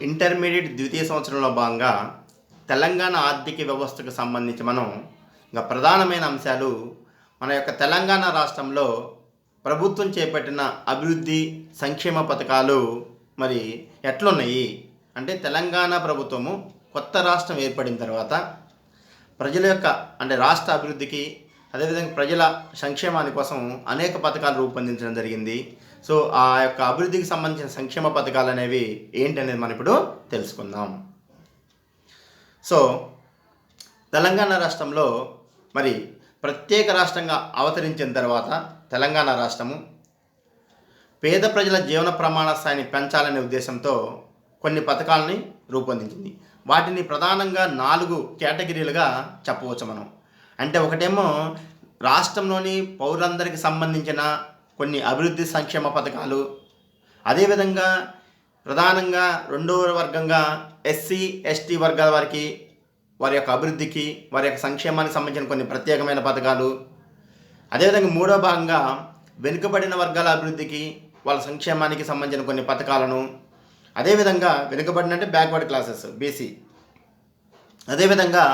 Intermediate ద్వితీయ సంవత్సరంలో భాగంగా తెలంగాణ ఆర్థిక వ్యవస్థకు సంబంధించి మనం ఇంకా ప్రధానమైన అంశాలు మన యొక్క తెలంగాణ రాష్ట్రంలో ప్రభుత్వం చేపట్టిన అభివృద్ధి సంక్షేమ పథకాలు మరి ఎట్లున్నాయి? అంటే తెలంగాణ ప్రభుత్వము కొత్త రాష్ట్రం ఏర్పడిన తర్వాత ప్రజల యొక్క అంటే రాష్ట్ర అభివృద్ధికి అదేవిధంగా ప్రజల సంక్షేమాని కోసం అనేక పథకాలు రూపొందించడం జరిగింది. సో ఆ యొక్క అభివృద్ధికి సంబంధించిన సంక్షేమ పథకాలు అనేవి ఏంటనేది మనం ఇప్పుడు తెలుసుకుందాం. సో తెలంగాణ రాష్ట్రంలో మరి ప్రత్యేక రాష్ట్రంగా అవతరించిన తర్వాత తెలంగాణ రాష్ట్రము పేద ప్రజల జీవన ప్రమాణ స్థాయిని పెంచాలనే ఉద్దేశంతో కొన్ని పథకాలని రూపొందించింది. వాటిని ప్రధానంగా నాలుగు కేటగిరీలుగా చెప్పవచ్చు మనం. అంటే ఒకటేమో రాష్ట్రంలోని పౌరులందరికీ సంబంధించిన కొన్ని అభివృద్ధి సంక్షేమ పథకాలు. అదేవిధంగా ప్రధానంగా రెండవ వర్గంగా ఎస్సీ ఎస్టీ వర్గాల వారికి వారి యొక్క అభివృద్ధికి వారి యొక్క సంక్షేమానికి సంబంధించిన కొన్ని ప్రత్యేకమైన పథకాలు. అదేవిధంగా మూడో భాగంగా వెనుకబడిన వర్గాల అభివృద్ధికి వాళ్ళ సంక్షేమానికి సంబంధించిన కొన్ని పథకాలను. అదేవిధంగా వెనుకబడిన అంటే బ్యాక్వర్డ్ క్లాసెస్ బీసీ. అదేవిధంగా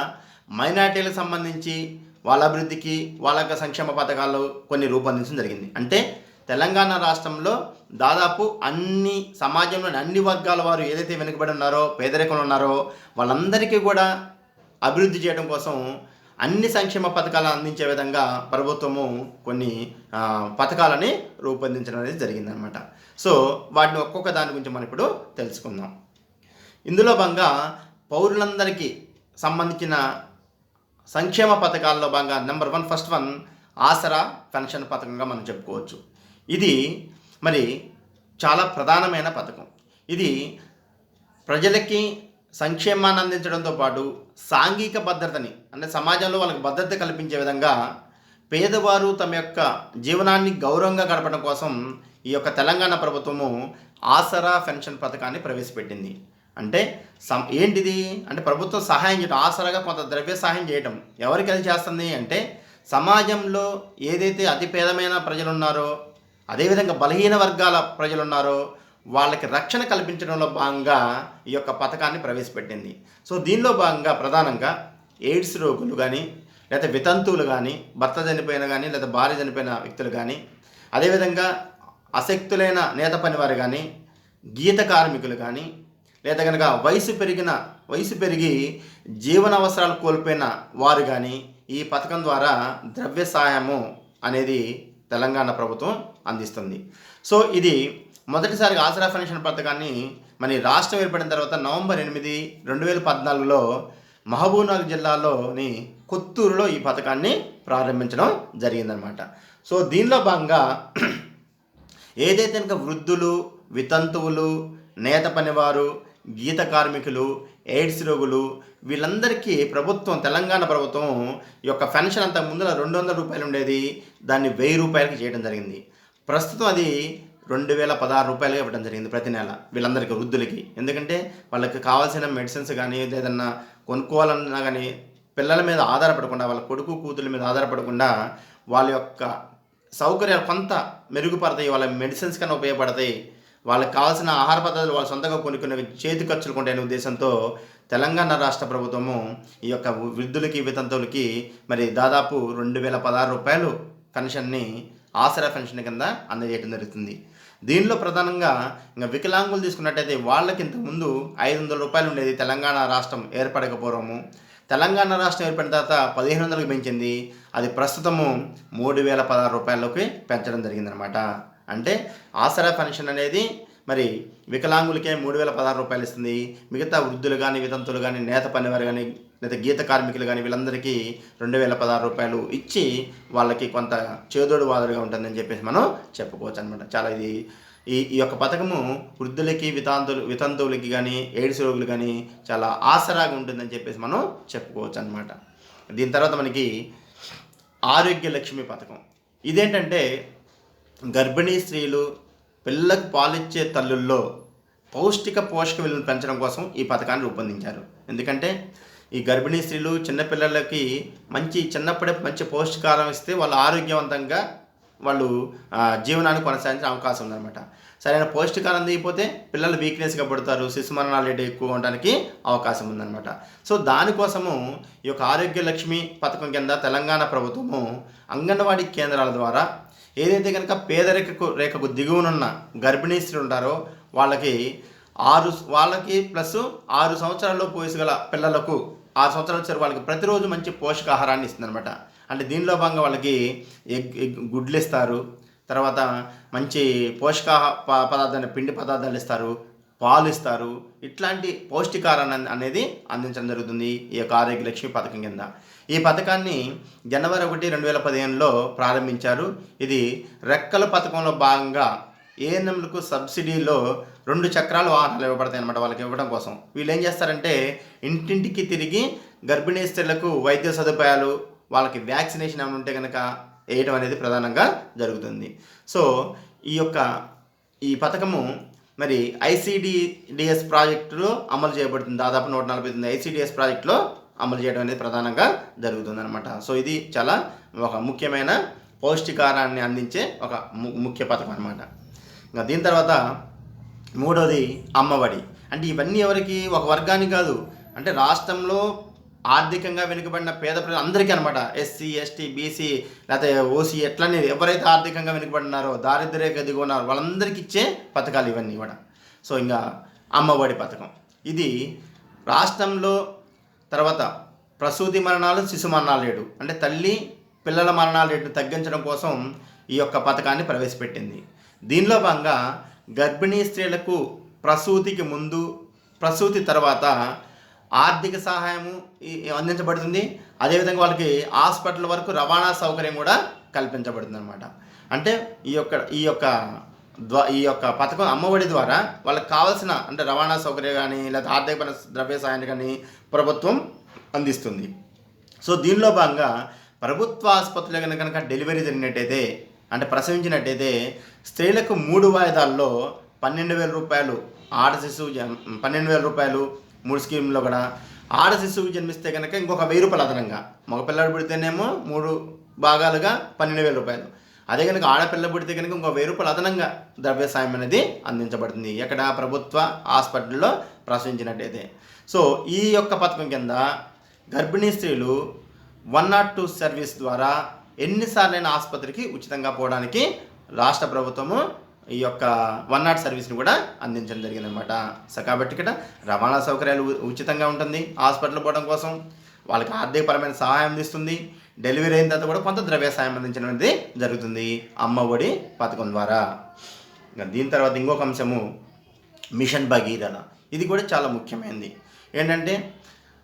మైనార్టీలకు సంబంధించి వాళ్ళ అభివృద్ధికి వాళ్ళ యొక్క సంక్షేమ పథకాలు కొన్ని రూపొందించడం జరిగింది. అంటే తెలంగాణ రాష్ట్రంలో దాదాపు అన్ని సమాజంలోని అన్ని వర్గాల వారు ఏదైతే వెనుకబడి ఉన్నారో పేదరికంలో ఉన్నారో వాళ్ళందరికీ కూడా అభివృద్ధి చేయడం కోసం అన్ని సంక్షేమ పథకాలను అందించే విధంగా ప్రభుత్వము కొన్ని పథకాలని రూపొందించడం అనేది జరిగిందనమాట సో వాటిని ఒక్కొక్క దాని గురించి మనం ఇప్పుడు తెలుసుకుందాం. ఇందులో భాగంగా పౌరులందరికీ సంబంధించిన సంక్షేమ పథకాల్లో భాగంగా number one first one Aasara pension పథకంగా మనం చెప్పుకోవచ్చు. ఇది మరి చాలా ప్రధానమైన పథకం. ఇది ప్రజలకి సంక్షేమాన్ని అందించడంతో పాటు సాంఘిక భద్రతని అంటే సమాజంలో వాళ్ళకి భద్రత కల్పించే విధంగా పేదవారు తమ యొక్క జీవనాన్ని గౌరవంగా గడపడం కోసం ఈ యొక్క తెలంగాణ ప్రభుత్వము ఆసరా పెన్షన్ పథకాన్ని ప్రవేశపెట్టింది. అంటే సం ఏంటిది? అంటే ప్రభుత్వం సహాయం చేయడం ఆసరాగా కొంత ద్రవ్య సహాయం చేయటం ఎవరికి అది చేస్తుంది అంటే సమాజంలో ఏదైతే అతి పేదమైన ప్రజలు ఉన్నారో అదేవిధంగా బలహీన వర్గాల ప్రజలు ఉన్నారో వాళ్ళకి రక్షణ కల్పించడంలో భాగంగా ఈ యొక్క పథకాన్ని ప్రవేశపెట్టింది. సో దీనిలో భాగంగా ప్రధానంగా ఎయిడ్స్ రోగులు కానీ లేదా వితంతువులు కానీ భర్త చనిపోయిన కానీ లేదా భార్య చనిపోయిన వ్యక్తులు కానీ అదేవిధంగా అశక్తులైన నేత పనివారు కానీ గీత కార్మికులు కానీ లేదా కనుక వయసు పెరిగిన వయసు పెరిగి జీవన అవసరాలు కోల్పోయిన వారు కానీ ఈ పథకం ద్వారా ద్రవ్య సహాయము అనేది తెలంగాణ ప్రభుత్వం అందిస్తుంది. సో ఇది మొదటిసారిగా ఆసరా పెన్షన్ పథకాన్ని మన రాష్ట్రం ఏర్పడిన తర్వాత నవంబర్ ఎనిమిది రెండు వేల పద్నాలుగులో మహబూబ్నగర్ జిల్లాలోని కొత్తూరులో ఈ పథకాన్ని ప్రారంభించడం జరిగిందనమాట సో దీనిలో భాగంగా ఏదైతే కనుక వృద్ధులు వితంతువులు నేత పనివారు గీత కార్మికులు ఎయిడ్స్ రోగులు వీళ్ళందరికీ ప్రభుత్వం తెలంగాణ ప్రభుత్వం ఈ యొక్క పెన్షన్ అంతకు ముందు రెండు వందల రూపాయలు ఉండేది. దాన్ని వెయ్యి రూపాయలకి చేయడం జరిగింది. ప్రస్తుతం అది రెండు వేల పదహారు రూపాయలు ఇవ్వడం జరిగింది ప్రతి నెల వీళ్ళందరికీ వృద్ధులకి. ఎందుకంటే వాళ్ళకి కావాల్సిన మెడిసిన్స్ కానీ ఏదైనా కొనుక్కోవాలన్నా కానీ పిల్లల మీద ఆధారపడకుండా వాళ్ళ కొడుకు కూతుళ్ళ మీద ఆధారపడకుండా వాళ్ళ యొక్క సౌకర్యాలు కొంత మెరుగుపడతాయి వాళ్ళ మెడిసిన్స్ కన్నా ఉపయోగపడతాయి. వాళ్ళకి కావాల్సిన ఆహార పద్ధతులు వాళ్ళ సొంతంగా కొనుక్కునే చేతి ఖర్చులు కొంటాయనే ఉద్దేశంతో తెలంగాణ రాష్ట్ర ప్రభుత్వము ఈ యొక్క వృద్ధులకి వితంతువులకి మరి దాదాపు రెండు వేల పదహారు రూపాయలు పెన్షన్ని ఆసరా పెన్షన్ కింద అందజేయడం జరుగుతుంది. దీనిలో ప్రధానంగా ఇంకా వికలాంగులు తీసుకున్నట్టయితే వాళ్ళకి ఇంతకుముందు ఐదు వందల రూపాయలు ఉండేది తెలంగాణ రాష్ట్రం ఏర్పడకపోవడము. తెలంగాణ రాష్ట్రం ఏర్పడిన తర్వాత పదిహేను వందలకు పెంచింది. అది ప్రస్తుతము మూడు వేల పదహారు రూపాయలకి పెంచడం జరిగిందనమాట. అంటే ఆసరా పెన్షన్ అనేది మరి వికలాంగులకే మూడు వేల పదహారు రూపాయలు ఇస్తుంది. మిగతా వృద్ధులు కానీ వితంతులు కానీ నేత పనివారు కానీ లేదా గీత కార్మికులు కానీ వీళ్ళందరికీ రెండు వేల పదహారు రూపాయలు ఇచ్చి వాళ్ళకి కొంత చేదోడు వాదుడుగా ఉంటుందని చెప్పేసి మనం చెప్పుకోవచ్చు అనమాట చాలా ఇది ఈ ఈ యొక్క పథకము వృద్ధులకి వితాంతులు వితంతువులకి కానీ ఎయిడ్స్ రోగులు కానీ చాలా ఆసరాగా ఉంటుందని చెప్పేసి మనం చెప్పుకోవచ్చు అనమాట దీని తర్వాత మనకి ఆరోగ్య లక్ష్మి పథకం. ఇదేంటంటే గర్భిణీ స్త్రీలు పిల్లలకు పాలిచ్చే తల్లుల్లో పౌష్టిక పోషక విలువను పెంచడం కోసం ఈ పథకాన్ని రూపొందించారు. ఎందుకంటే ఈ గర్భిణీ స్త్రీలు చిన్నపిల్లలకి మంచి చిన్నప్పుడే మంచి పౌష్టికారం ఇస్తే వాళ్ళు ఆరోగ్యవంతంగా వాళ్ళు జీవనాన్ని కొనసాగించే అవకాశం ఉందన్నమాట. సరైన పౌష్టికారం అందిపోతే పిల్లలు వీక్నెస్గా పడతారు శిశు మరణాలు రేటు ఎక్కువ ఉండడానికి అవకాశం ఉందన్నమాట. సో దానికోసము ఈ యొక్క ఆరోగ్య లక్ష్మి పథకం కింద తెలంగాణ ప్రభుత్వము అంగన్వాడీ కేంద్రాల ద్వారా ఏదైతే కనుక పేదరికకు రేఖకు దిగువనున్న గర్భిణీ స్త్రీలు ఉంటారో వాళ్ళకి ఆరు వాళ్ళకి ప్లస్ ఆరు సంవత్సరాల్లో వయసు గల పిల్లలకు ఆరు సంవత్సరాల వచ్చారు వాళ్ళకి ప్రతిరోజు మంచి పోషకాహారాన్ని ఇస్తుందనమాట అంటే దీనిలో భాగంగా వాళ్ళకి ఎగ్ ఎగ్ గుడ్లు ఇస్తారు తర్వాత మంచి పోషకాహ ప- పదార్థాన్ని పిండి పదార్థాలు ఇస్తారు పాలు ఇస్తారు ఇట్లాంటి పౌష్టికారాన్ని అనేది అందించడం జరుగుతుంది ఈ యొక్క ఆరోగ్య లక్ష్మి పథకం కింద. ఈ పథకాన్ని జనవరి ఒకటి రెండు వేల పదిహేనులో ప్రారంభించారు. ఇది రెక్కల పథకంలో భాగంగా ఏఎన్ఎంలకు సబ్సిడీలో రెండు చక్రాల వాహనాలు ఇవ్వబడతాయి అనమాట వాళ్ళకి ఇవ్వడం కోసం. వీళ్ళు ఏం చేస్తారంటే ఇంటింటికి తిరిగి గర్భిణీ స్త్రీలకు వైద్య సదుపాయాలు వాళ్ళకి వ్యాక్సినేషన్ ఏమైనా ఉంటే కనుక వేయటం అనేది ప్రధానంగా జరుగుతుంది. సో ఈ యొక్క ఈ పథకము మరి ఐసిడిడిఎస్ ప్రాజెక్టులో అమలు చేయబడుతుంది. దాదాపు నూట నలభై తొమ్మిది ఐసిడిఎస్ ప్రాజెక్టులో అమలు చేయడం అనేది ప్రధానంగా జరుగుతుంది అనమాట సో ఇది చాలా ఒక ముఖ్యమైన పౌష్టికారాన్ని అందించే ఒక ము- ముఖ్య పథకం అనమాట ఇంకా దీని తర్వాత మూడోది అమ్మఒడి అంటే ఇవన్నీ ఎవరికి ఒక వర్గానికి కాదు అంటే రాష్ట్రంలో ఆర్థికంగా వెనుకబడిన పేద ప్రజలు అందరికీ అనమాట ఎస్సీ ఎస్టీ బీసీ లేకపోతే ఓసీ ఎట్లనే ఎవరైతే ఆర్థికంగా వెనుకబడినారో దారిద్ర్య దిగున్నారో వాళ్ళందరికీ ఇచ్చే పథకాలు ఇవన్నీ కూడా. సో ఇంకా అమ్మఒడి పథకం. ఇది రాష్ట్రంలో తర్వాత ప్రసూతి మరణాలు శిశు మరణాల రేటు అంటే తల్లి పిల్లల మరణాల రేటు తగ్గించడం కోసం ఈ యొక్క పథకాన్ని ప్రవేశపెట్టింది. దీనిలో భాగంగా గర్భిణీ స్త్రీలకు ప్రసూతికి ముందు ప్రసూతి తర్వాత ఆర్థిక సహాయము ఈ- అందించబడుతుంది. అదేవిధంగా వాళ్ళకి హాస్పిటల్ వరకు రవాణా సౌకర్యం కూడా కల్పించబడుతుంది అనమాట అంటే ఈ యొక్క ఈ యొక్క ద్వా ఈ యొక్క పథకం అమ్మఒడి ద్వారా వాళ్ళకి కావాల్సిన అంటే రవాణా సౌకర్యం కానీ లేదా ఆర్థికపర ద్రవ్య సహాయాన్ని కానీ ప్రభుత్వం అందిస్తుంది. సో దీనిలో భాగంగా ప్రభుత్వ ఆసుపత్రులు కనుక కనుక డెలివరీ జరిగినట్టయితే అంటే ప్రసవించినట్టయితే స్త్రీలకు మూడు వాయిదాల్లో పన్నెండు వేల రూపాయలు ఆడ శిశువు జన్- పన్నెండు వేల రూపాయలు మూడు స్కీమ్లో కూడా ఆడ శిశువు జన్మిస్తే కనుక ఇంకొక వెయ్యి రూపాయలు అదనంగా. మగపిల్లడు పుడితేనేమో మూడు భాగాలుగా పన్నెండు వేల రూపాయలు. అదే కనుక ఆడపిల్ల పుడితే కనుక ఇంకో వెయ్యి రూపాయలు అదనంగా ద్రవ్య సాయం అనేది అందించబడుతుంది. ఎక్కడ ప్రభుత్వ హాస్పిటల్లో ప్రసవించినట్టయితే. సో ఈ యొక్క పథకం కింద గర్భిణీ స్త్రీలు వన్ నాట్ టూ సర్వీస్ ద్వారా ఎన్నిసార్లైనా ఆసుపత్రికి ఉచితంగా పోవడానికి రాష్ట్ర ప్రభుత్వము ఈ యొక్క వన్ నాట్ సర్వీస్ని కూడా అందించడం జరిగిందనమాట సో కాబట్టి ఇక్కడ రవాణా సౌకర్యాలు ఉ- ఉచితంగా ఉంటుంది హాస్పిటల్ పోవడం కోసం. వాళ్ళకి ఆర్థికపరమైన సహాయం అందిస్తుంది. డెలివరీ అయిన తర్వాత కూడా కొంత ద్రవ్య సాయం అందించడం అనేది జరుగుతుంది. అమ్మ ఒడి పథకం ద్వారా. ఇంకా దీని తర్వాత ఇంకొక అంశము మిషన్ భగీరథ. ఇది కూడా చాలా ముఖ్యమైనది. ఏంటంటే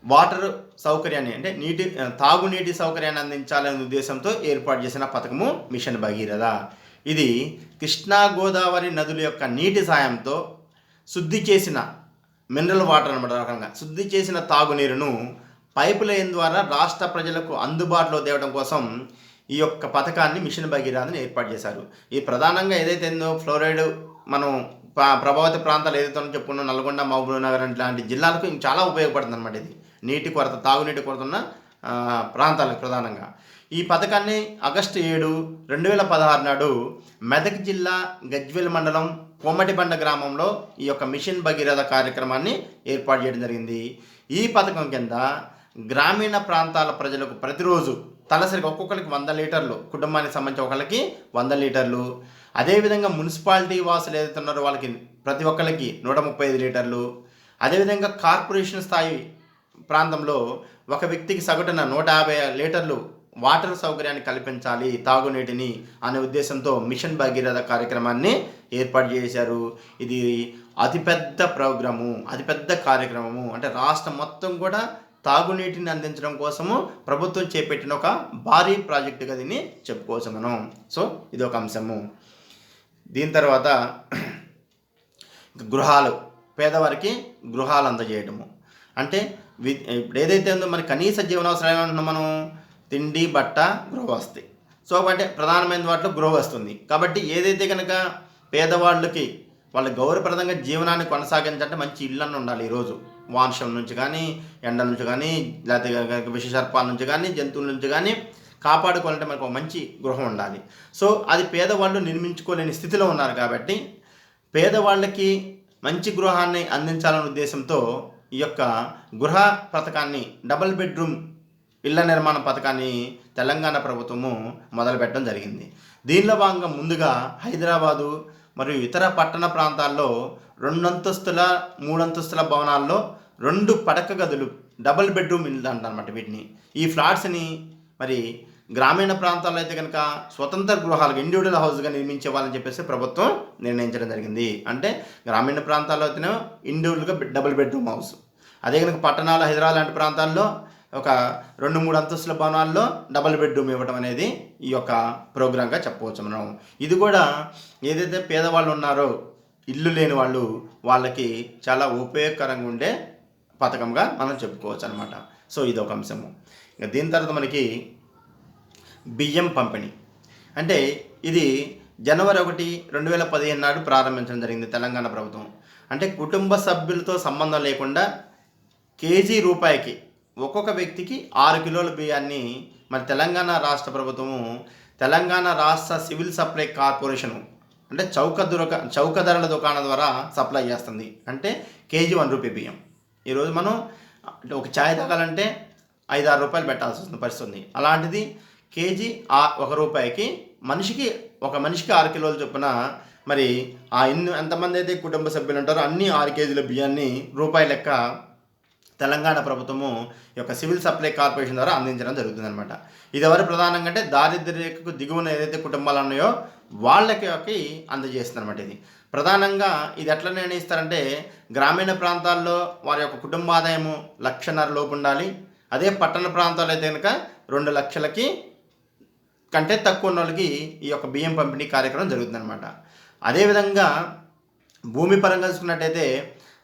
వాటర్ సౌకర్యాన్ని అంటే నీటి తాగునీటి సౌకర్యాన్ని అందించాలనే ఉద్దేశంతో ఏర్పాటు చేసిన పథకము మిషన్ భగీరథ. ఇది కృష్ణా గోదావరి నదుల యొక్క నీటి సాయంతో శుద్ధి చేసిన మినరల్ వాటర్ అనమాట రకంగా శుద్ధి చేసిన తాగునీరును పైప్ లైన్ ద్వారా రాష్ట్ర ప్రజలకు అందుబాటులో తేవడం కోసం ఈ యొక్క పథకాన్ని మిషన్ భగీరథని ఏర్పాటు చేశారు. ఈ ప్రధానంగా ఏదైతే ఉందో ఫ్లోరైడ్ మనం ప్రభావిత ప్రాంతాలు ఏదైతే ఉందో చెప్పుకున్నాం నల్గొండ మహబూబ్ నగర్ లాంటి జిల్లాలకు చాలా ఉపయోగపడుతుంది అనమాట ఇది. నీటి కొరత తాగునీటి కొరత ఉన్న ప్రాంతాలకు ప్రధానంగా. ఈ పథకాన్ని ఆగస్టు ఏడు రెండు వేల పదహారు నాడు మెదక్ జిల్లా గజ్వేల్ మండలం కోమటిబండ గ్రామంలో ఈ యొక్క మిషన్ భగీరథ కార్యక్రమాన్ని ఏర్పాటు చేయడం జరిగింది. ఈ పథకం కింద గ్రామీణ ప్రాంతాల ప్రజలకు ప్రతిరోజు తలసరికి ఒక్కొక్కరికి వంద లీటర్లు కుటుంబానికి సంబంధించి ఒకరికి వంద లీటర్లు. అదేవిధంగా మున్సిపాలిటీ వాసులు ఏదైతే ఉన్నారో వాళ్ళకి ప్రతి ఒక్కరికి నూట ముప్పై ఐదు లీటర్లు. అదేవిధంగా కార్పొరేషన్ స్థాయి ప్రాంతంలో ఒక వ్యక్తికి సగటున నూట యాభై లీటర్లు వాటర్ సౌకర్యాన్ని కల్పించాలి తాగునీటిని అనే ఉద్దేశంతో మిషన్ భగీరథ కార్యక్రమాన్ని ఏర్పాటు చేశారు. ఇది అతిపెద్ద ప్రోగ్రాము అతిపెద్ద కార్యక్రమము. అంటే రాష్ట్రం మొత్తం కూడా తాగునీటిని అందించడం కోసము ప్రభుత్వం చేపట్టిన ఒక భారీ ప్రాజెక్టుగా దీన్ని చెప్పుకోవచ్చు మనం సో ఇది ఒక అంశము. దీని తర్వాత గృహాలు పేదవారికి గృహాలు అందజేయటము అంటే వి ఇప్పుడు ఏదైతే ఉందో మరి కనీస జీవనావసరాలు ఏమంటున్నాం మనం తిండి బట్ట గృహవస్తి సో అంటే ప్రధానమైన వాటిలో గృహవస్తుంది కాబట్టి ఏదైతే కనుక పేదవాళ్ళకి వాళ్ళ గౌరవప్రదంగా జీవనాన్ని కొనసాగించాలంటే మంచి ఇళ్ళన్న ఉండాలి ఈరోజు. వాంశం నుంచి కానీ ఎండ నుంచి కానీ లేకపోతే విషసర్పాల నుంచి కానీ జంతువుల నుంచి కానీ కాపాడుకోవాలంటే మనకు ఒక మంచి గృహం ఉండాలి. సో అది పేదవాళ్ళు నిర్మించుకోలేని స్థితిలో ఉన్నారు కాబట్టి పేదవాళ్ళకి మంచి గృహాన్ని అందించాలనే ఉద్దేశంతో ఈ యొక్క గృహ పథకాన్ని డబుల్ బెడ్రూమ్ ఇళ్ళ నిర్మాణ పథకాన్ని తెలంగాణ ప్రభుత్వము మొదలుపెట్టడం జరిగింది. దీనిలో భాగంగా ముందుగా హైదరాబాదు మరియు ఇతర పట్టణ ప్రాంతాల్లో రెండంతస్తుల మూడంతస్తుల భవనాల్లో రెండు పడక గదులు డబుల్ బెడ్రూమ్ ఇల్లు అంటారనమాట వీటిని. ఈ ఫ్లాట్స్ని మరి గ్రామీణ ప్రాంతాల్లో అయితే కనుక స్వతంత్ర గృహాలకు ఇండివిజువల్ హౌస్గా నిర్మించేవాళ్ళని చెప్పేసి ప్రభుత్వం నిర్ణయించడం జరిగింది. అంటే గ్రామీణ ప్రాంతాల్లో అయితేనే ఇండివిజువల్గా డబుల్ బెడ్రూమ్ హౌస్. అదే కనుక పట్టణాలు హైదరాబాద్ లాంటి ప్రాంతాల్లో ఒక రెండు మూడు అంతస్తుల భవనాల్లో డబల్ బెడ్రూమ్ ఇవ్వడం అనేది ఈ యొక్క ప్రోగ్రాంగా చెప్పవచ్చు మనం. ఇది కూడా ఏదైతే పేదవాళ్ళు ఉన్నారో ఇల్లు లేని వాళ్ళు వాళ్ళకి చాలా ఉపయోగకరంగా ఉండే పథకంగా మనం చెప్పుకోవచ్చు అనమాట సో ఇది ఒక అంశము. ఇంకా దీని తర్వాత మనకి బియ్యం పంపిణీ. అంటే ఇది జనవరి ఒకటి రెండు వేల పదిహేను నాడు ప్రారంభించడం జరిగింది తెలంగాణ ప్రభుత్వం. అంటే కుటుంబ సభ్యులతో సంబంధం లేకుండా కేజీ రూపాయికి ఒక్కొక్క వ్యక్తికి ఆరు కిలోల బియ్యాన్ని మరి తెలంగాణ రాష్ట్ర ప్రభుత్వము తెలంగాణ రాష్ట్ర సివిల్ సప్లై కార్పొరేషను అంటే చౌక దురక చౌక ధరల దుకాణం ద్వారా సప్లై చేస్తుంది. అంటే కేజీ వన్ రూపీ బియ్యం. ఈరోజు మనం ఒక ఛాయ్ తాగాలంటే ఐదు ఆరు రూపాయలు పెట్టాల్సి వస్తుంది పరిస్థితి ఉంది. అలాంటిది కేజీ ఆ ఒక రూపాయికి మనిషికి ఒక మనిషికి ఆరు కిలోలు చొప్పున మరి ఆ ఎన్ని ఎంతమంది అయితే కుటుంబ సభ్యులు ఉంటారో అన్ని ఆరు కేజీల బియ్యాన్ని రూపాయి లెక్క తెలంగాణ ప్రభుత్వము ఈ యొక్క సివిల్ సప్లై కార్పొరేషన్ ద్వారా అందించడం జరుగుతుందన్నమాట. ఇది ప్రధానంగా అంటే దారిద్ర్య రేఖకు దిగువన ఏదైతే కుటుంబాలు ఉన్నాయో వాళ్ళకి అందజేస్తుంది అనమాట ఇది. ప్రధానంగా ఇది ఎట్లా నిర్ణయిస్తారంటే గ్రామీణ ప్రాంతాల్లో వారి యొక్క కుటుంబ ఆదాయము లక్షన్నర లోపు ఉండాలి. అదే పట్టణ ప్రాంతాలు అయితే కనుక రెండు లక్షలకి కంటే తక్కువ ఉన్న వాళ్ళకి ఈ యొక్క బియ్యం పంపిణీ కార్యక్రమం జరుగుతుందన్నమాట. అదేవిధంగా భూమి పరంగా చూసుకున్నట్టయితే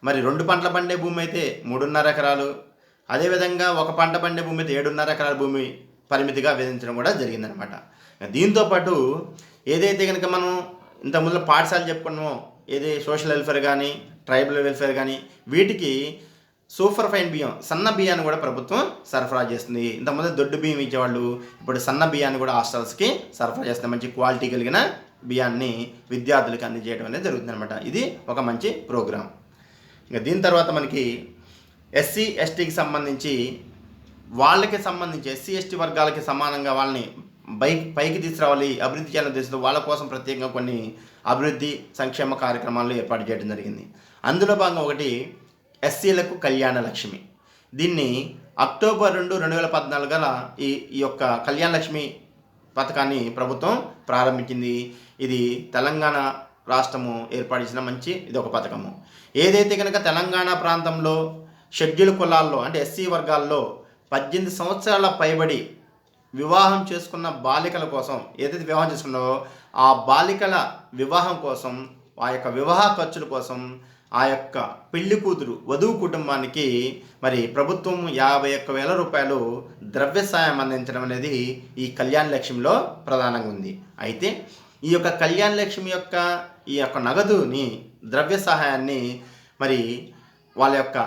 మరి రెండు పంటల పండే భూమి అయితే మూడున్నర ఎకరాలు. అదేవిధంగా ఒక పంట పండే భూమి అయితే ఏడున్నర ఎకరాల భూమి పరిమితిగా విధించడం కూడా జరిగిందనమాట దీంతోపాటు ఏదైతే కనుక మనం ఇంత ముందు పాఠశాల చెప్పుకున్నామో ఏది సోషల్ వెల్ఫేర్ కానీ ట్రైబల్ వెల్ఫేర్ కానీ వీటికి సూపర్ ఫైన్ బియ్యం సన్న బియ్యాన్ని కూడా ప్రభుత్వం సరఫరా చేస్తుంది. ఇంతకుముందు దొడ్డు బియ్యం ఇచ్చేవాళ్ళు ఇప్పుడు సన్న బియ్యాన్ని కూడా హాస్టల్స్కి సరఫరా చేస్తుంది మంచి క్వాలిటీ కలిగిన బియ్యాన్ని విద్యార్థులకు అందజేయడం అనేది జరుగుతుంది అనమాట ఇది ఒక మంచి ప్రోగ్రాం. ఇంకా దీని తర్వాత మనకి ఎస్సీ ఎస్టీకి సంబంధించి వాళ్ళకి సంబంధించి ఎస్సీ ఎస్టీ వర్గాలకి సమానంగా వాళ్ళని బైక్ పైకి తీసుకురావాలి అభివృద్ధి చేయాలని ఉద్దేశంతో వాళ్ళ కోసం ప్రత్యేకంగా కొన్ని అభివృద్ధి సంక్షేమ కార్యక్రమాలు ఏర్పాటు చేయడం జరిగింది. అందులో భాగంగా ఒకటి ఎస్సీలకు కళ్యాణ లక్ష్మి. దీన్ని అక్టోబర్ రెండు రెండు వేల పద్నాలుగు గల ఈ ఈ యొక్క కళ్యాణ లక్ష్మి పథకాన్ని ప్రభుత్వం ప్రారంభించింది. ఇది తెలంగాణ రాష్ట్రము ఏర్పాటు చేసిన మంచి ఇది ఒక పథకము. ఏదైతే కనుక తెలంగాణ ప్రాంతంలో షెడ్యూల్ కులాల్లో అంటే ఎస్సీ వర్గాల్లో పద్దెనిమిది సంవత్సరాల పైబడి వివాహం చేసుకున్న బాలికల కోసం ఏదైతే వివాహం చేసుకున్నారో ఆ బాలికల వివాహం కోసం ఆ యొక్క వివాహ ఖర్చుల కోసం ఆ యొక్క పెళ్ళి కూతురు వధువు కుటుంబానికి మరి ప్రభుత్వం యాభై ఒక్క వేల రూపాయలు ద్రవ్య సాయం అందించడం అనేది ఈ కళ్యాణ లక్ష్యంలో ప్రధానంగా ఉంది. అయితే ఈ యొక్క కళ్యాణ లక్ష్మి యొక్క ఈ యొక్క నగదుని ద్రవ్య సహాయాన్ని మరి వాళ్ళ యొక్క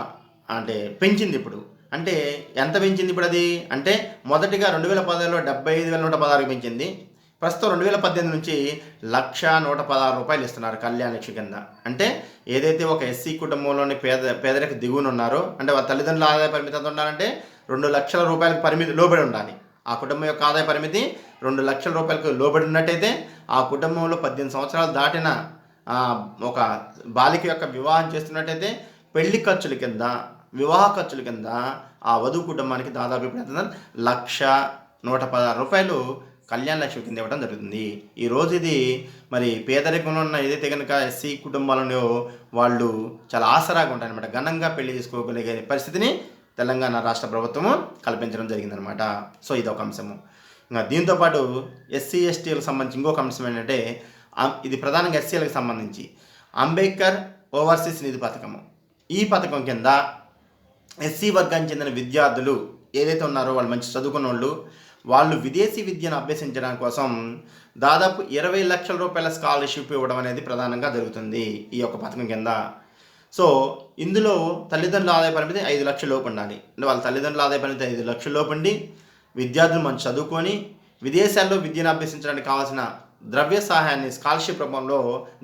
అంటే పెంచింది ఇప్పుడు. అంటే ఎంత పెంచింది ఇప్పుడు అది? అంటే మొదటిగా రెండు వేల పదహారులో డెబ్బై ఐదు వేల నూట పదహారు పెంచింది. ప్రస్తుతం రెండు వేల పద్దెనిమిది నుంచి లక్ష నూట పదహారు రూపాయలు ఇస్తున్నారు కళ్యాణ లక్ష్మి కింద. అంటే ఏదైతే ఒక ఎస్సీ కుటుంబంలోని పేద పేదరిక దిగువన ఉన్నారో అంటే వాళ్ళ తల్లిదండ్రుల ఆదాయ పరిమితి ఎంత ఉండాలంటే రెండు లక్షల రూపాయలకు పరిమితి లోబడి ఉండాలి. ఆ కుటుంబం యొక్క ఆదాయ పరిమితి రెండు లక్షల రూపాయలకు లోబడి ఉన్నట్టయితే ఆ కుటుంబంలో పద్దెనిమిది సంవత్సరాలు దాటిన ఒక బాలిక యొక్క వివాహం చేస్తున్నట్టయితే పెళ్ళి ఖర్చుల కింద వివాహ ఖర్చుల కింద ఆ వధువు కుటుంబానికి దాదాపు ఇప్పుడు లక్ష నూట పదహారు రూపాయలు కళ్యాణ లక్ష్మి కింద ఇవ్వడం జరుగుతుంది. ఈరోజు ఇది మరి పేదరికంలో ఉన్న ఏదైతే కనుక ఎస్సీ కుటుంబాలను వాళ్ళు చాలా ఆసరాగా ఉంటారనమాట ఘనంగా పెళ్ళి చేసుకోగలిగే పరిస్థితిని తెలంగాణ రాష్ట్ర ప్రభుత్వము కల్పించడం జరిగిందనమాట. సో ఇది ఒక అంశము. ఇంకా దీంతోపాటు ఎస్సీ ఎస్టీలకు సంబంధించి ఇంకొక అంశం ఏంటంటే ఇది ప్రధానంగా ఎస్సీలకు సంబంధించి అంబేద్కర్ ఓవర్సీస్ నిధి పథకము. ఈ పథకం కింద ఎస్సీ వర్గానికి చెందిన విద్యార్థులు ఏదైతే ఉన్నారో వాళ్ళు మంచి చదువుకున్న వాళ్ళు వాళ్ళు విదేశీ విద్యను అభ్యసించడం కోసం దాదాపు ఇరవై లక్షల రూపాయల స్కాలర్షిప్ ఇవ్వడం అనేది ప్రధానంగా జరుగుతుంది ఈ యొక్క పథకం కింద. సో ఇందులో తల్లిదండ్రుల ఆదాయ పరిమితి ఐదు లక్షల లోపు ఉండాలి. అంటే వాళ్ళ తల్లిదండ్రుల ఆదాయ పరిమితి ఐదు లక్షల లోపు ఉండి విద్యార్థులు మంచి చదువుకొని విదేశాల్లో విద్యను అభ్యసించడానికి కావాల్సిన ద్రవ్య సహాయాన్ని స్కాలర్షిప్ రూపంలో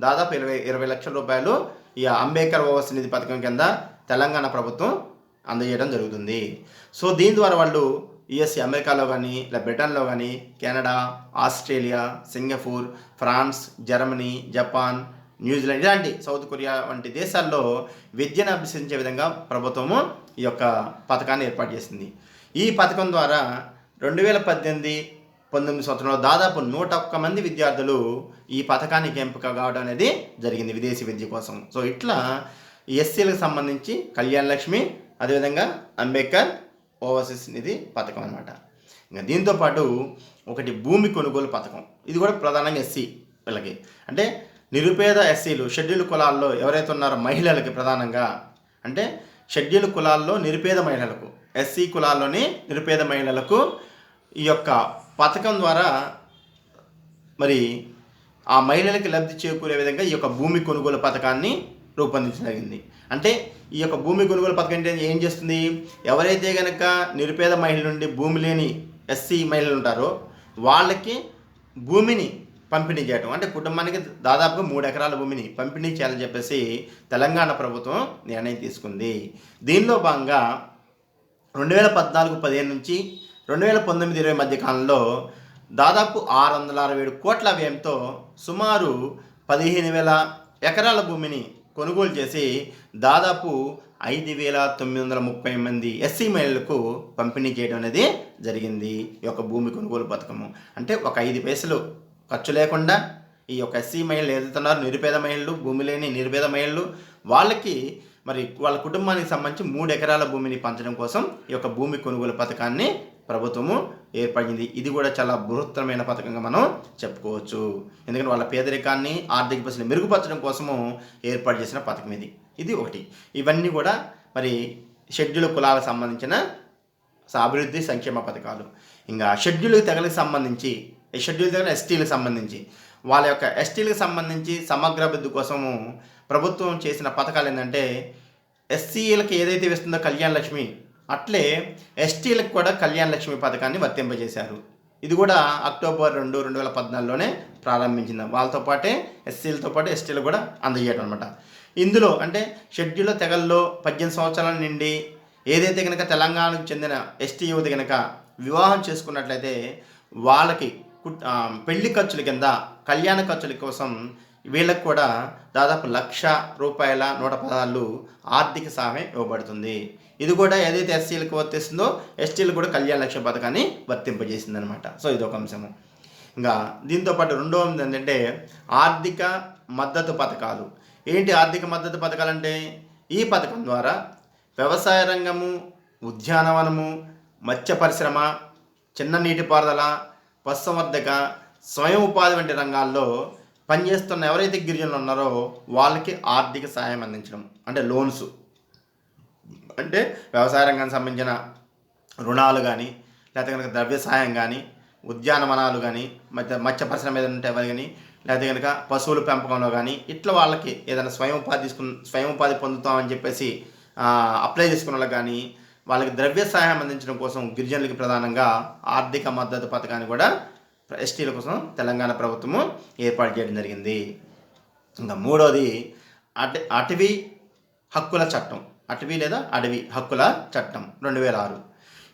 దాదాపు ఇరవై ఇరవై లక్షల రూపాయలు ఈ అంబేద్కర్ ఓవర్స్ నిధి పథకం కింద తెలంగాణ ప్రభుత్వం అందజేయడం జరుగుతుంది. సో దీని ద్వారా వాళ్ళు యుఎస్ఏ అమెరికాలో కానీ లేదా బ్రిటన్లో కానీ Canada Australia Singapore France Germany Japan New Zealand. ఇలాంటి సౌత్ కొరియా వంటి దేశాల్లో విద్యను అభ్యసించే విధంగా ప్రభుత్వము ఈ యొక్క పథకాన్ని ఏర్పాటు చేసింది. ఈ పథకం ద్వారా రెండు వేల పద్దెనిమిది పంతొమ్మిది సంవత్సరంలో దాదాపు నూట ఒక్క మంది విద్యార్థులు ఈ పథకానికి ఎంపిక కావడం అనేది జరిగింది విదేశీ విద్య కోసం. సో ఇట్లా ఎస్సీలకు సంబంధించి కళ్యాణ లక్ష్మి అదేవిధంగా అంబేద్కర్ ఓవర్సీస్ నిధి పథకం అనమాట ఇంకా దీంతోపాటు ఒకటి భూమి కొనుగోలు పథకం. ఇది కూడా ప్రధానంగా ఎస్సీ వీళ్ళకి. అంటే నిరుపేద ఎస్సీలు షెడ్యూల్ కులాల్లో ఎవరైతే ఉన్నారో మహిళలకి ప్రధానంగా అంటే షెడ్యూల్ కులాల్లో నిరుపేద మహిళలకు ఎస్సీ కులాల్లోని నిరుపేద మహిళలకు ఈ యొక్క పథకం ద్వారా మరి ఆ మహిళలకి లబ్ధి చేకూరే విధంగా ఈ యొక్క భూమి కొనుగోలు పథకాన్ని రూపొందించదగింది అంటే ఈ యొక్క భూమి కొనుగోలు పథకం అంటే ఏం చేస్తుంది? ఎవరైతే కనుక నిరుపేద మహిళల నుండి భూమి లేని ఎస్సీ మహిళలు ఉంటారో వాళ్ళకి భూమిని పంపిణీ చేయటం. అంటే కుటుంబానికి దాదాపుగా మూడు ఎకరాల భూమిని పంపిణీ చేయాలని చెప్పేసి తెలంగాణ ప్రభుత్వం నిర్ణయం తీసుకుంది. దీనిలో భాగంగా రెండు వేల పద్నాలుగు పదిహేను నుంచి రెండు వేల పంతొమ్మిది ఇరవై మధ్య కాలంలో దాదాపు ఆరు వందల అరవై ఏడు కోట్ల వ్యయంతో సుమారు పదిహేను వేల ఎకరాల భూమిని కొనుగోలు చేసి దాదాపు ఐదు వేల తొమ్మిది వందల ముప్పై మంది ఎస్సీ మహిళలకు పంపిణీ చేయడం అనేది జరిగింది. ఈ యొక్క భూమి కొనుగోలు పథకము. అంటే ఒక ఐదు పైసలు ఖర్చు లేకుండా ఈ యొక్క ఎస్సీ మహిళలు ఏదైతున్నారో నిరుపేద మహిళలు భూమి లేని నిరుపేద మహిళలు వాళ్ళకి మరి వాళ్ళ కుటుంబానికి సంబంధించి మూడు ఎకరాల భూమిని పంచడం కోసం ఈ యొక్క భూమి కొనుగోలు పథకాన్ని ప్రభుత్వము ఏర్పడింది. ఇది కూడా చాలా బృహత్తరమైన పథకంగా మనం చెప్పుకోవచ్చు. ఎందుకంటే వాళ్ళ పేదరికాన్ని ఆర్థిక పరిస్థితిని మెరుగుపరచడం కోసము ఏర్పాటు చేసిన పథకం ఇది. ఇది ఒకటి. ఇవన్నీ కూడా మరి షెడ్యూల్ కులాలకు సంబంధించిన అభివృద్ధి సంక్షేమ పథకాలు. ఇంకా షెడ్యూల్ తెగలకు సంబంధించి ఈ షెడ్యూల్ దగ్గర ఎస్టీలకు సంబంధించి. వాళ్ళ యొక్క ఎస్టీలకు సంబంధించి సమగ్ర అభివృద్ధి కోసము ప్రభుత్వం చేసిన పథకాలు ఏంటంటే ఎస్సీలకు ఏదైతే ఇస్తుందో కళ్యాణ లక్ష్మి అట్లే ఎస్టీలకు కూడా కళ్యాణ లక్ష్మి పథకాన్ని వర్తింపజేశారు. ఇది కూడా అక్టోబర్ రెండు రెండు వేల పద్నాలుగులోనే ప్రారంభించింది. వాళ్ళతో పాటే ఎస్సీలతో పాటు ఎస్టీలు కూడా అందజేయడం అనమాట ఇందులో అంటే షెడ్యూల్ తెగల్లో పద్దెనిమిది సంవత్సరాల నుండి ఏదైతే కనుక తెలంగాణకు చెందిన ఎస్టీ యువత కనుక వివాహం చేసుకున్నట్లయితే వాళ్ళకి పెళ్ళి ఖర్చుల కింద కళ్యాణ ఖర్చుల కోసం వీళ్ళకు కూడా దాదాపు లక్ష రూపాయల నూట పదాలు ఆర్థిక సహాయం ఇవ్వబడుతుంది. ఇది కూడా ఏదైతే ఎస్సీలకు వర్తిస్తుందో ఎస్టీలకు కూడా కళ్యాణ లక్ష్య పథకాన్ని వర్తింపజేసింది అనమాట సో ఇది ఒక అంశము. ఇంకా దీంతో పాటు రెండో ఏంటంటే ఆర్థిక మద్దతు పథకాలు. ఏంటి ఆర్థిక మద్దతు పథకాలు అంటే ఈ పథకం ద్వారా వ్యవసాయ రంగము ఉద్యానవనము మత్స్య పరిశ్రమ చిన్న నీటిపారుదల పశుసంవర్ధక స్వయం ఉపాధి వంటి రంగాల్లో పనిచేస్తున్న ఎవరైతే గిరిజనులు ఉన్నారో వాళ్ళకి ఆర్థిక సహాయం అందించడం అంటే లోన్స్. అంటే వ్యవసాయ రంగానికి సంబంధించిన రుణాలు కానీ లేకపోతే కనుక ద్రవ్య సహాయం కానీ ఉద్యానవనాలు కానీ మధ్య మత్స్య పరిశ్రమ ఏదైనా ఉంటే అవి కానీ లేకపోతే కనుక పశువుల పెంపకంలో కానీ ఇట్లా వాళ్ళకి ఏదైనా స్వయం ఉపాధి తీసుకుని స్వయం ఉపాధి పొందుతామని చెప్పేసి అప్లై చేసుకున్న వాళ్ళకి కానీ వాళ్ళకి ద్రవ్య సహాయం అందించడం కోసం గిరిజనులకి ప్రధానంగా ఆర్థిక మద్దతు పథకాన్ని కూడా ఎస్టీల కోసం తెలంగాణ ప్రభుత్వము ఏర్పాటు చేయడం జరిగింది. ఇంకా మూడోది అట అటవీ హక్కుల చట్టం. అటవీ లేదా అడవి హక్కుల చట్టం రెండు వేల ఆరు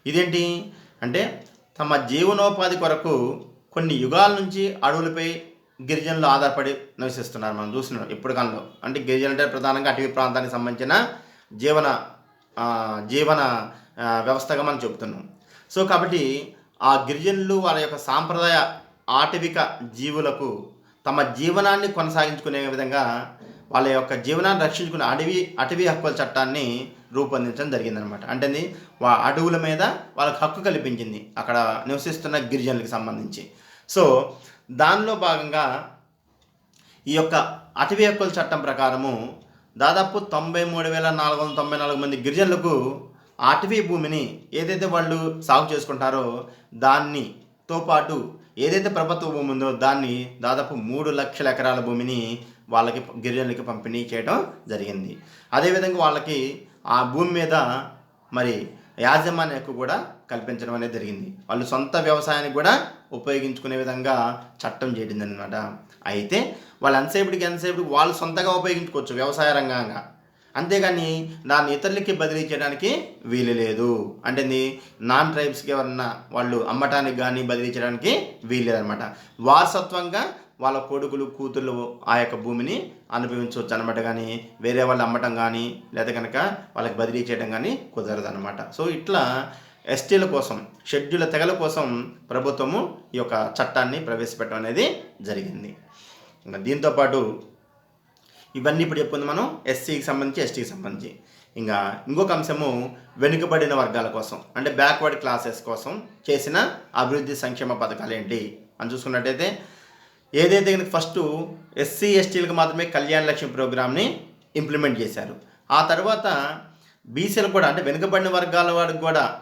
ఇదేంటి అంటే తమ జీవనోపాధి కొరకు కొన్ని యుగాల నుంచి అడవులపై గిరిజనులు ఆధారపడి నివసిస్తున్నారు. మనం చూస్తున్నాం ఇప్పుడు కాలంలో. అంటే గిరిజనులు అంటే ప్రధానంగా అటవీ ప్రాంతానికి సంబంధించిన జీవన జీవన వ్యవస్థగా మనం చెబుతున్నాం. సో కాబట్టి ఆ గిరిజనులు వాళ్ళ యొక్క సాంప్రదాయ ఆటవిక జీవులకు తమ జీవనాన్ని కొనసాగించుకునే విధంగా వాళ్ళ యొక్క జీవనాన్ని రక్షించుకునే అడవి అటవీ హక్కుల చట్టాన్ని రూపొందించడం జరిగిందనమాట అంటే వా అడవుల మీద వాళ్ళకి హక్కు కల్పించింది అక్కడ నివసిస్తున్న గిరిజనులకు సంబంధించి. సో దానిలో భాగంగా ఈ యొక్క అటవీ హక్కుల చట్టం ప్రకారము దాదాపు తొంభై మూడు వేల నాలుగు వందల తొంభై నాలుగు మంది గిరిజనులకు అటవీ భూమిని ఏదైతే వాళ్ళు సాగు చేసుకుంటారో దాన్నితో పాటు ఏదైతే ప్రభుత్వ భూమి ఉందో దాన్ని దాదాపు మూడు లక్షల ఎకరాల భూమిని వాళ్ళకి గిరిజనులకి పంపిణీ చేయడం జరిగింది. అదేవిధంగా వాళ్ళకి ఆ భూమి మీద మరి యాజమాన్య హక్కు కూడా కల్పించడం అనేది జరిగింది. వాళ్ళు సొంత వ్యవసాయానికి కూడా ఉపయోగించుకునే విధంగా చట్టం చేయడం అనమాట అయితే వాళ్ళు ఎంతసేపటికి ఎంతసేపటికి వాళ్ళు సొంతగా ఉపయోగించుకోవచ్చు వ్యవసాయ రంగంగా. అంతేగాని దాన్ని ఇతరులకి బదిలీ చేయడానికి వీలు లేదు. అంటే నాన్ ట్రైబ్స్కి ఎవరన్నా వాళ్ళు అమ్మటానికి కానీ బదిలీ చేయడానికి వీలు లేదనమాట వారసత్వంగా వాళ్ళ కొడుకులు కూతుళ్ళు ఆ యొక్క భూమిని అనుభవించవచ్చు అనమాట కానీ వేరే వాళ్ళు అమ్మటం కానీ లేదా కనుక వాళ్ళకి బదిలీ చేయడం కానీ కుదరదు అనమాట సో ఇట్లా ఎస్టీల కోసం షెడ్యూల్ తెగల కోసం ప్రభుత్వము ఈ యొక్క చట్టాన్ని ప్రవేశపెట్టడం అనేది జరిగింది. ఇంకా దీంతోపాటు ఇవన్నీ ఇప్పుడు చెప్పుకుంది మనం ఎస్సీకి సంబంధించి ఎస్టీకి సంబంధించి. ఇంకా ఇంకొక అంశము వెనుకబడిన వర్గాల కోసం అంటే బ్యాక్వర్డ్ క్లాసెస్ కోసం చేసిన అభివృద్ధి సంక్షేమ పథకాలు ఏంటి? అని చూసుకున్నట్టయితే ఏదైతే కనుక ఫస్ట్ ఎస్సీ ఎస్టీలకు మాత్రమే కళ్యాణ లక్ష్మి ప్రోగ్రామ్ని ఇంప్లిమెంట్ చేశారు. ఆ తర్వాత బీసీలకు కూడా అంటే వెనుకబడిన వర్గాల వాడికి కూడా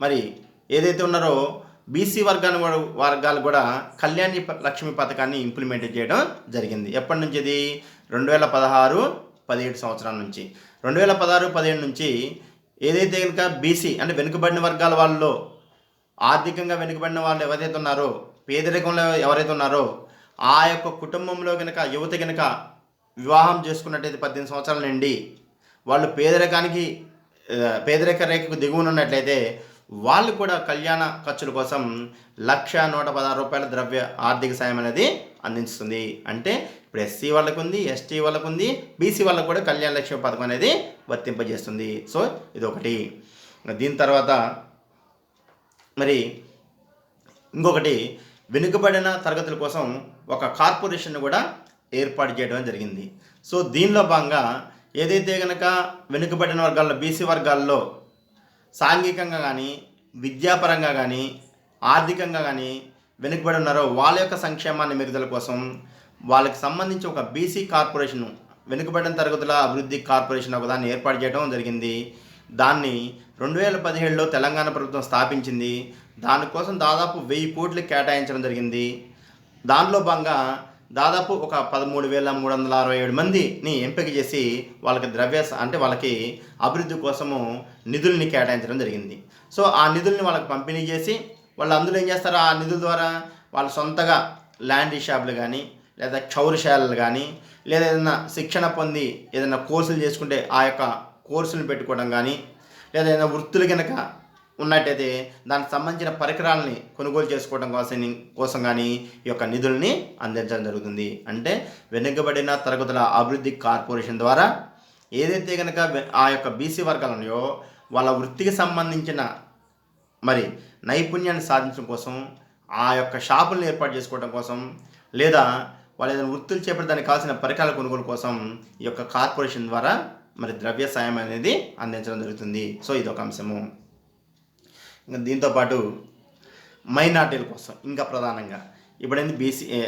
మరి ఏదైతే ఉన్నారో బీసీ వర్గాన్ని వర్గాలు కూడా కళ్యాణి ప- లక్ష్మి పథకాన్ని ఇంప్లిమెంట్ చేయడం జరిగింది. ఎప్పటి నుంచి ఇది? రెండు వేల పదహారు పదిహేడు సంవత్సరాల నుంచి. రెండు వేల పదహారు పదిహేడు నుంచి ఏదైతే కనుక బీసీ అంటే వెనుకబడిన వర్గాల వాళ్ళలో ఆర్థికంగా వెనుకబడిన వాళ్ళు ఎవరైతే ఉన్నారో పేదరికంలో ఎవరైతే ఉన్నారో ఆ యొక్క కుటుంబంలో కనుక యువత కనుక వివాహం చేసుకున్నట్టయితే పద్దెనిమిది సంవత్సరాల నుండి వాళ్ళు పేదరికానికి పేదరిక రేఖకు దిగువనున్నట్లయితే వాళ్ళు కూడా కళ్యాణ ఖర్చుల కోసం లక్ష నూట పదహారు రూపాయల ద్రవ్య ఆర్థిక సాయం అనేది అందిస్తుంది అంటే ఇప్పుడు ఎస్సీ వాళ్ళకు ఉంది ఎస్టీ వాళ్ళకు ఉంది బీసీ వాళ్ళకు కూడా కళ్యాణ లక్ష్మి పథకం అనేది వర్తింపజేస్తుంది. సో ఇది ఒకటి దీని తర్వాత మరి ఇంకొకటి వెనుకబడిన తరగతుల కోసం ఒక కార్పొరేషన్ కూడా ఏర్పాటు చేయడం జరిగింది. సో దీనిలో భాగంగా ఏదైతే కనుక వెనుకబడిన వర్గాల్లో బీసీ వర్గాల్లో సాంఘికంగా కానీ విద్యాపరంగా కానీ ఆర్థికంగా కానీ వెనుకబడి ఉన్నారో వాళ్ళ యొక్క సంక్షేమాన్ని మెరుగుదల కోసం వాళ్ళకి సంబంధించి ఒక బీసీ కార్పొరేషన్ వెనుకబడిన తరగతుల అభివృద్ధి కార్పొరేషన్ ఒక దాన్ని ఏర్పాటు చేయడం జరిగింది. దాన్ని రెండు వేల పదిహేడులో తెలంగాణ ప్రభుత్వం స్థాపించింది. దానికోసం దాదాపు వెయ్యి కోట్లు కేటాయించడం జరిగింది. దానిలో భాగంగా దాదాపు ఒక పదమూడు వేల మూడు వందల అరవై ఏడు మందిని ఎంపిక చేసి వాళ్ళకి ద్రవ్య అంటే వాళ్ళకి అభివృద్ధి కోసము నిధుల్ని కేటాయించడం జరిగింది. సో ఆ నిధుల్ని వాళ్ళకి పంపిణీ చేసి వాళ్ళు అందులో ఏం చేస్తారు? ఆ నిధుల ద్వారా వాళ్ళు సొంతగా ల్యాండ్ షాపులు కానీ లేదా క్షౌరశాలలు కానీ లేదా ఏదైనా శిక్షణ పొంది ఏదైనా కోర్సులు చేసుకుంటే ఆ యొక్క కోర్సులు పెట్టుకోవడం కానీ లేదా ఏదైనా వృత్తులు కనుక ఉన్నట్టయితే దానికి సంబంధించిన పరికరాలని కొనుగోలు చేసుకోవడం కోసం కోసం కానీ ఈ యొక్క నిధుల్ని అందించడం జరుగుతుంది. అంటే వెనుకబడిన తరగతుల అభివృద్ధి కార్పొరేషన్ ద్వారా ఏదైతే కనుక ఆ యొక్క బీసీ వర్గాలు ఉన్నాయో వాళ్ళ వృత్తికి సంబంధించిన మరి నైపుణ్యాన్ని సాధించడం కోసం ఆ యొక్క షాపులను ఏర్పాటు చేసుకోవడం కోసం లేదా వాళ్ళు ఏదైనా వృత్తులు చేపట్టడానికి కావాల్సిన పరికరాల కొనుగోలు కోసం ఈ యొక్క కార్పొరేషన్ ద్వారా మరి ద్రవ్య సాయం అనేది అందించడం జరుగుతుంది. సో ఇది ఒక అంశము. ఇంకా దీంతోపాటు మైనార్టీల కోసం ఇంకా ప్రధానంగా ఇప్పుడైంది బీసీ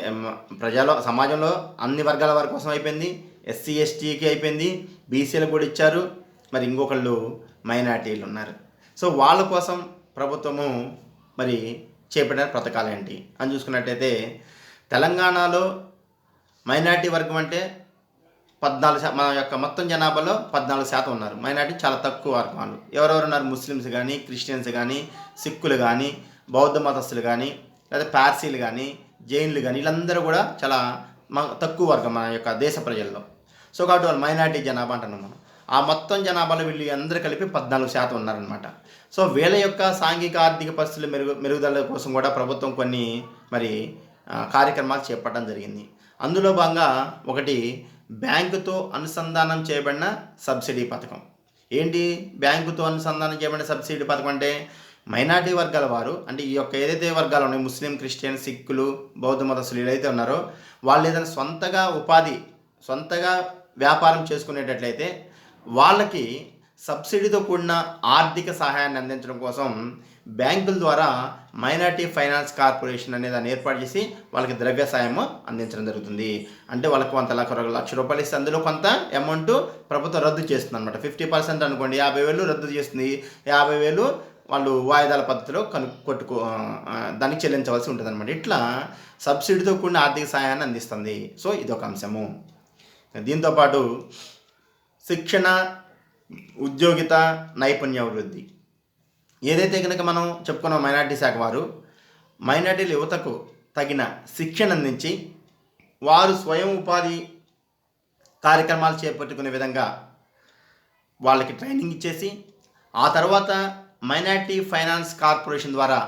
ప్రజలో సమాజంలో అన్ని వర్గాల వారి కోసం అయిపోయింది. ఎస్సీ ఎస్టీకి అయిపోయింది. బీసీలకు కూడా ఇచ్చారు. మరి ఇంకొకళ్ళు మైనార్టీలు ఉన్నారు. సో వాళ్ళ కోసం ప్రభుత్వము మరి చేపట్టిన పథకాలు ఏంటి? అని చూసుకున్నట్టయితే తెలంగాణలో మైనార్టీ వర్గం అంటే పద్నాలుగు శా మన యొక్క మొత్తం జనాభాలో పద్నాలుగు శాతం ఉన్నారు. మైనార్టీ చాలా తక్కువ వర్గాలు ఎవరెవరు ఉన్నారు? ముస్లిమ్స్ కానీ క్రిస్టియన్స్ కానీ సిక్కులు కానీ బౌద్ధ మతస్థులు కానీ లేదా పార్సీలు కానీ జైన్లు కానీ వీళ్ళందరూ కూడా చాలా మ- తక్కువ వర్గం మన యొక్క దేశ ప్రజల్లో. సో కాబట్టి వాళ్ళు మైనార్టీ జనాభా అంటున్నాం మనం. ఆ మొత్తం జనాభాలో వీళ్ళు అందరూ కలిపి పద్నాలుగు శాతం ఉన్నారనమాట సో వీళ్ళ యొక్క సాంఘిక ఆర్థిక పరిస్థితుల మెరుగు మెరుగుదల కోసం కూడా ప్రభుత్వం కొన్ని మరి కార్యక్రమాలు చేపట్టడం జరిగింది. అందులో భాగంగా ఒకటి బ్యాంకుతో అనుసంధానం చేయబడిన సబ్సిడీ పథకం. ఏంటి? బ్యాంకుతో అనుసంధానం చేయబడిన సబ్సిడీ పథకం అంటే మైనార్టీ వర్గాల వారు అంటే ఈ యొక్క ఏదైతే వర్గాలు ఉన్నాయి ముస్లిం క్రిస్టియన్ సిక్కులు బౌద్ధ మతస్థులు ఏదైతే ఉన్నారో వాళ్ళు ఏదైనా సొంతగా ఉపాధి సొంతగా వ్యాపారం చేసుకునేటట్లయితే వాళ్ళకి సబ్సిడీతో కూడిన ఆర్థిక సహాయాన్ని అందించడం కోసం బ్యాంకుల ద్వారా మైనార్టీ ఫైనాన్స్ కార్పొరేషన్ అనే దాన్ని ఏర్పాటు చేసి వాళ్ళకి ద్రవ్య సాయం అందించడం జరుగుతుంది. అంటే వాళ్ళకి కొంత లక్ష లక్ష రూపాయలు ఇస్తే అందులో కొంత అమౌంట్ ప్రభుత్వం రద్దు చేస్తుంది అనమాట ఫిఫ్టీ పర్సెంట్ అనుకోండి యాభై వేలు రద్దు చేస్తుంది. యాభై వేలు వాళ్ళు వాయిదాల పద్ధతిలో కను కొట్టుకో దానికి చెల్లించవలసి ఉంటుంది అనమాట ఇట్లా సబ్సిడీతో కూడిన ఆర్థిక సహాయాన్ని అందిస్తుంది. సో ఇదొక అంశము. దీంతోపాటు శిక్షణ ఉద్యోగిత నైపుణ్య అభివృద్ధి ఏదైతే కనుక మనం చెప్పుకున్న మైనార్టీ శాఖ వారు మైనార్టీల యువతకు తగిన శిక్షణ అందించి వారు స్వయం ఉపాధి కార్యక్రమాలు చేపట్టుకునే విధంగా వాళ్ళకి ట్రైనింగ్ ఇచ్చేసి ఆ తర్వాత మైనార్టీ ఫైనాన్స్ కార్పొరేషన్ ద్వారా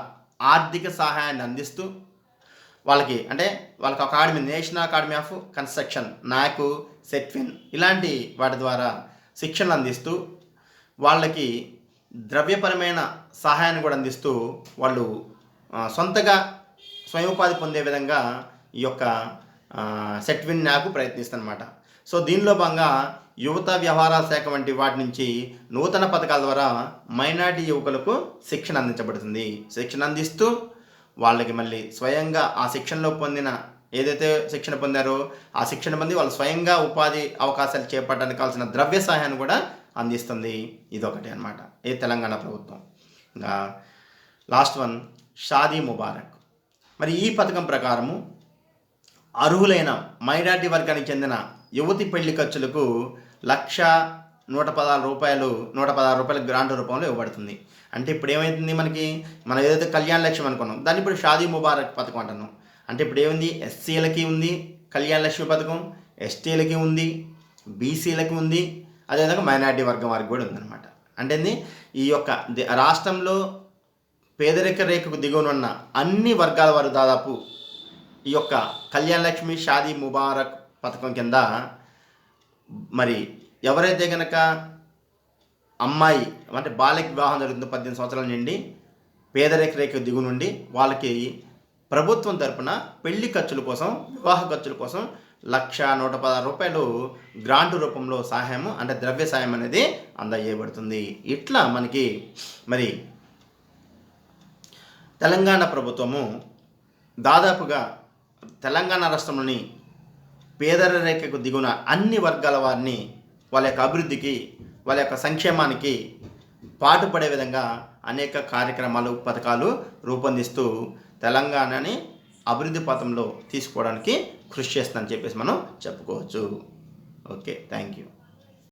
ఆర్థిక సహాయాన్ని అందిస్తూ వాళ్ళకి అంటే వాళ్ళకి academy national academy of construction నాకు సెట్విన్ ఇలాంటి వాటి ద్వారా శిక్షణ అందిస్తూ వాళ్ళకి ద్రవ్యపరమైన సహాయాన్ని కూడా అందిస్తూ వాళ్ళు సొంతగా స్వయం ఉపాధి పొందే విధంగా ఈ యొక్క సెట్విన్ నాకు ప్రయత్నిస్తానమాట సో దీనిలో భాగంగా యువత వ్యవహారాల శాఖ వంటి వాటి నుంచి నూతన పథకాల ద్వారా మైనార్టీ యువకులకు శిక్షణ అందించబడుతుంది. శిక్షణ అందిస్తూ వాళ్ళకి మళ్ళీ స్వయంగా ఆ శిక్షణలో పొందిన ఏదైతే శిక్షణ పొందారో ఆ శిక్షణ పొంది వాళ్ళు స్వయంగా ఉపాధి అవకాశాలు చేపట్టడానికి కావాల్సిన ద్రవ్య సహాయాన్ని కూడా అందిస్తుంది. ఇదొకటి అన్నమాట. ఏ తెలంగాణ ప్రభుత్వం? ఇంకా లాస్ట్ వన్ షాదీ ముబారక్. మరి ఈ పథకం ప్రకారము అర్హులైన మైనార్టీ వర్గానికి చెందిన యువతి పెళ్ళి ఖర్చులకు లక్ష నూట పదహారు రూపాయలు నూట పదహారు రూపాయల గ్రాంట్ రూపంలో ఇవ్వబడుతుంది. అంటే ఇప్పుడు ఏమైతుంది మనకి? మనం ఏదైతే కళ్యాణ లక్ష్యం అనుకున్నాం దాన్ని ఇప్పుడు షాదీ ముబారక్ పథకం అంటున్నాం. అంటే ఇప్పుడు ఏముంది? ఎస్సీలకి ఉంది కళ్యాణ లక్ష్మి పథకం ఎస్టీలకి ఉంది బీసీలకి ఉంది అదేవిధంగా మైనార్టీ వర్గం వారికి కూడా ఉందన్నమాట. అంటే ఈ యొక్క రాష్ట్రంలో పేదరిక రేఖకు దిగువనున్న అన్ని వర్గాల వారు దాదాపు ఈ యొక్క కళ్యాణ లక్ష్మి షాదీ ముబారక్ పథకం కింద మరి ఎవరైతే కనుక అమ్మాయి అంటే బాలిక వివాహం జరుగుతుందో పద్దెనిమిది సంవత్సరాల నుండి పేదరిక రేఖ దిగు నుండి వాళ్ళకి ప్రభుత్వం తరపున పెళ్ళి ఖర్చుల కోసం వివాహ ఖర్చుల కోసం లక్ష నూట పదహారు రూపాయలు గ్రాంట్ రూపంలో సహాయము అంటే ద్రవ్య సహాయం అనేది అందజేయబడుతుంది. ఇట్లా మనకి మరి తెలంగాణ ప్రభుత్వము దాదాపుగా తెలంగాణ రాష్ట్రంలోని పేదర రేఖకు దిగున అన్ని వర్గాల వారిని వాళ్ళ యొక్క అభివృద్ధికి వాళ్ళ యొక్క సంక్షేమానికి పాటుపడే విధంగా అనేక కార్యక్రమాలు పథకాలు రూపొందిస్తూ తెలంగాణని అభివృద్ధి పథంలో తీసుకోవడానికి కృషి చేస్తానని చెప్పేసి మనం చెప్పుకోవచ్చు. Okay thank you